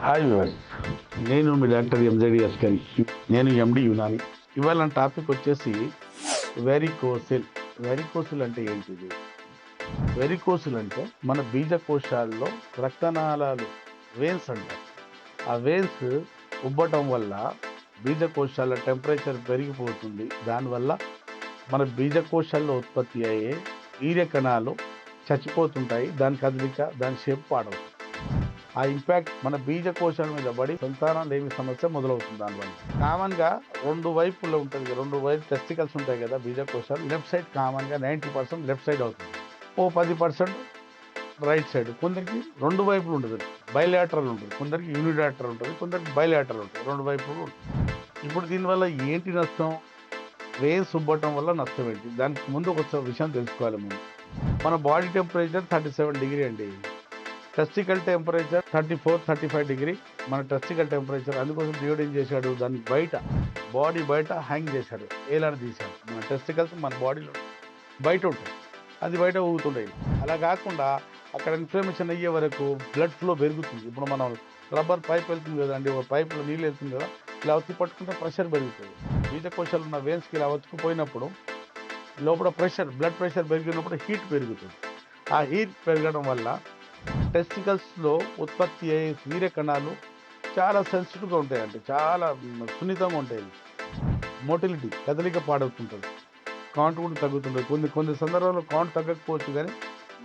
Hi నేను మీ doctor ఎంజడి Askari నేను ఎండి యునాని ఇవాళ టాపిక్ వచ్చేసి వెరికోసిల్ వెరికోసిల్ అంటే ఏంటిది? వెరికోసిల్ అంటే మన బీజకోశాల్లో రక్తనాళాలు వేన్స్ అంటారు. ఆ వేన్స్ ఉబ్బటం వల్ల బీజకోశాల టెంపరేచర్ పెరిగిపోతుంది. దానివల్ల మన బీజకోశాల్లో ఉత్పత్తి అయ్యే వీర్య కణాలు చచ్చిపోతుంటాయి. దాని కదలిక దాని షేప్ పాడవుతుంది. ఆ ఇంపాక్ట్ మన బీజ కోశాల మీద పడి సంతానం లేని సమస్య మొదలవుతుంది దానివల్ల. కామన్గా రెండు వైపులో ఉంటుంది. కదా, రెండు వైపు టెస్టికల్స్ ఉంటాయి కదా బీజకోశాలు. లెఫ్ట్ సైడ్ కామన్గా నైంటీ పర్సెంట్ లెఫ్ట్ సైడ్ అవుతుంది. ఓ పది పర్సెంట్ రైట్ సైడ్ కొందరికి రెండు వైపులు ఉంటుంది బయలాటరల్ ఉంటుంది. కొందరికి యూనిలాటరల్ ఉంటుంది. కొందరికి బయలాటరల్ ఉంటుంది. రెండు వైపులు ఉంటుంది ఇప్పుడు దీనివల్ల ఏంటి నష్టం? వేన్స్ ఉబ్బటం వల్ల నష్టం ఏంటి? దానికి ముందు ఒక విషయం తెలుసుకోవాలి ముందు మన body temperature thirty seven degree అండి. Testicle temperature thirty four thirty five degree మన టెస్టికల్ టెంపరేచర్ అందుకోసం దేవుడు ఏం చేశాడు? దాన్ని బయట బాడీ బయట హ్యాంగ్ చేశాడు. ఏలాని తీశాడు. మన టెస్టికల్స్ మన బాడీలో బయట ఉంటాయి. అది బయట ఊగుతుంటాయి. అలా కాకుండా అక్కడ ఇన్ఫ్లమేషన్ అయ్యే వరకు బ్లడ్ ఫ్లో పెరుగుతుంది. ఇప్పుడు మనం రబ్బర్ పైప్ వెళ్తుంది కదండి ఒక పైప్లో నీళ్ళు వెళ్తుంది కదా ఇలా వచ్చి పట్టుకుంటే ప్రెషర్ పెరుగుతుంది. బీజకోశాలు ఉన్న వేన్స్కి ఇలా వచ్చుకుపోయినప్పుడు లోపల ప్రెషర్ బ్లడ్ ప్రెషర్ పెరిగినప్పుడు హీట్ పెరుగుతుంది. ఆ హీట్ పెరగడం వల్ల టెస్టికల్స్లో ఉత్పత్తి అయ్యే వీర్య కణాలు చాలా సెన్సిటివ్గా ఉంటాయండి. చాలా సున్నితంగా ఉంటాయి. మోటిలిటీ కదలిక పాడవుతుంటుంది. కౌంట్ కూడా తగ్గుతుంటుంది. కొన్ని కొన్ని సందర్భాల్లో కౌంట్ తగ్గకపోవచ్చు కానీ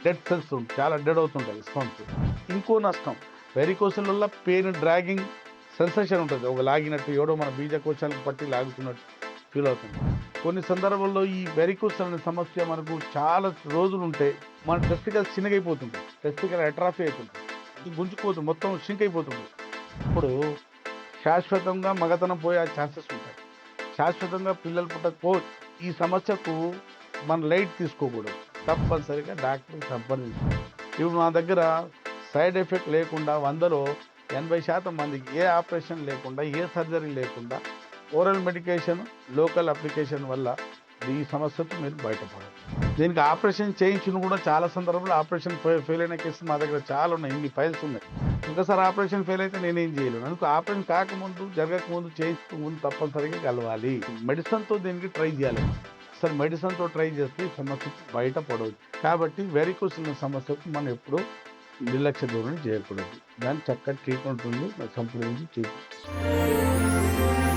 డెడ్ సెల్స్ చాలా డెడ్ అవుతుంటాయి స్పాన్స్ ఇంకో నష్టం వెరికోసల్ వల్ల పెయిన్ డ్రాగింగ్ సెన్సేషన్ ఉంటుంది. ఒక లాగినట్టు ఎవడో మన బీజకోశాలకు పట్టి లాగుతున్నట్టు ఫీల్ అవుతుంది. కొన్ని సందర్భాల్లో ఈ వెరికోస్ అనే సమస్య మనకు చాలా రోజులు ఉంటే మన టెస్టికల్ చిన్నగైపోతుంది టెస్టికల్ అట్రాఫీ అవుతుంది గుంజుకుపోతుంది మొత్తం షింక్ అయిపోతుంది ఇప్పుడు శాశ్వతంగా మగతనం పోయే ఛాన్సెస్ ఉంటాయి. శాశ్వతంగా పిల్లలు పుట్టకపో ఈ సమస్యకు మన లైట్ తీసుకోకూడదు. తప్పనిసరిగా డాక్టర్ సంప్రదించాలి. ఇప్పుడు నా దగ్గర సైడ్ ఎఫెక్ట్ లేకుండా వందలో ఎనభై శాతం మందికి ఏ ఆపరేషన్ లేకుండా ఏ సర్జరీ లేకుండా ఓరల్ మెడికేషన్ లోకల్ అప్లికేషన్ వల్ల ఈ సమస్యతో మీరు బయటపడరు దీనికి ఆపరేషన్ చేయించిన కూడా చాలా సందర్భంలో ఆపరేషన్ ఫెయిల్ అయిన కేసులు మా దగ్గర చాలా ఉన్నాయి. ఇన్ని ఫైల్స్ ఉన్నాయి. ఇంకోసారి ఆపరేషన్ ఫెయిల్ అయితే నేనేం చేయలేను. అందుకు ఆపరేషన్ కాకముందు జరగకముందు చేయించక ముందు తప్పనిసరిగా కలవాలి. మెడిసిన్తో దీనికి ట్రై చేయాలి. అసలు మెడిసిన్తో ట్రై చేస్తే ఈ సమస్య బయటపడవచ్చు కాబట్టి వెరికోస్ ఉన్న సమస్యకు మనం ఎప్పుడూ నిర్లక్ష్య దూరం చేయకూడదు దాని చక్కటి ట్రీట్మెంట్ ఉంది సంప్రదించి చూపిస్తాం